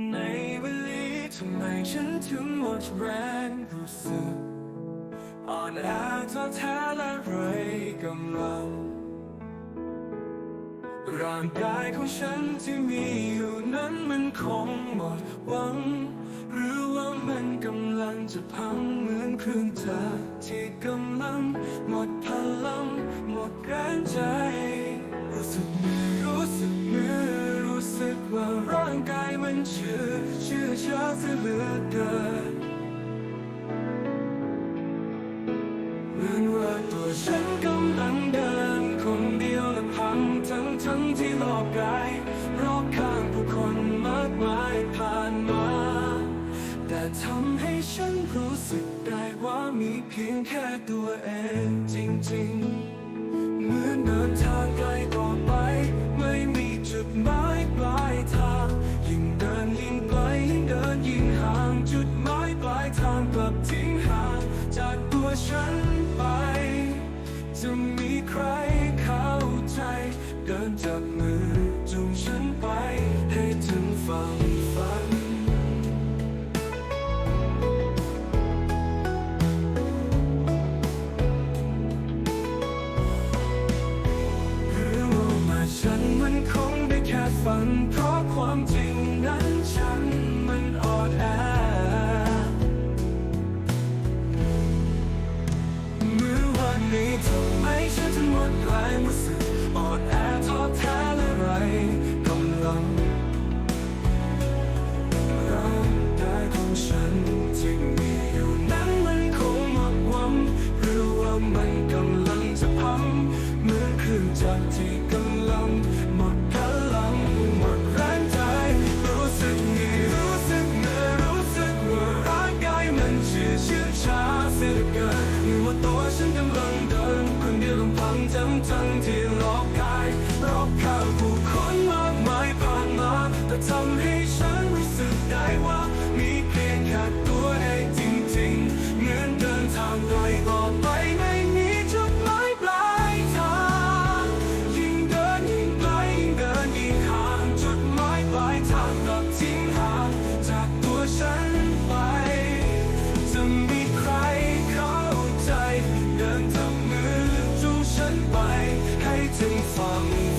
ในวันนี้ทำไมฉันถึงหมดแรงรู้สึกอ่อนแอท้อแท้และไร้กำลัง ร่างกายของฉันที่มีอยู่นั้นมันคงหมดหวัง หรือว่ามันกำลังจะพังเหมือนเครื่องจักรที่กำลัง หมดพลัง หมดแรงใจ เชื่อเชื่อชาเสเหลือเกินเหมือนว่าตัวฉันกำลังเดิน คนเดียวและพังทั้งทั้งที่รอบกายรอบข้างผู้คนมากมายผ่านมา แต่ทำให้ฉันรู้สึกได้ว่ามีเพียงแค่ตัวเองจริงๆ ฉันไป จะมีใครเข้าใจ เดินจับมือจูงฉันไป ให้ถึงฝั่งฝัน หรือว่ามาฉันมันคงได้แค่ฝัน เพราะความจริง ฉันถึงหมดแรงรู้สึกอ่อนแอท้อแท้และไรกำลังร่างกายของฉันที่มีอยู่นั้นมันคงหมดหวังหรือว่ามันกำลังจะพังเหมือนครื่องจักที่กำลังหมดพลังหมดแรงใจรู้สึกเหนื่อยรู้สึกเหนื่อยรู้สึกว่าร่างกายมันเชื่อเชื่อช้าเสียเหลือเกินหรือว่าตัวฉันกำลังเดิน ลำพังทั้งทั้งที่รอบกายรอบข้างผู้คนมากมายผ่านมาแต่ทำให้ ให้ใ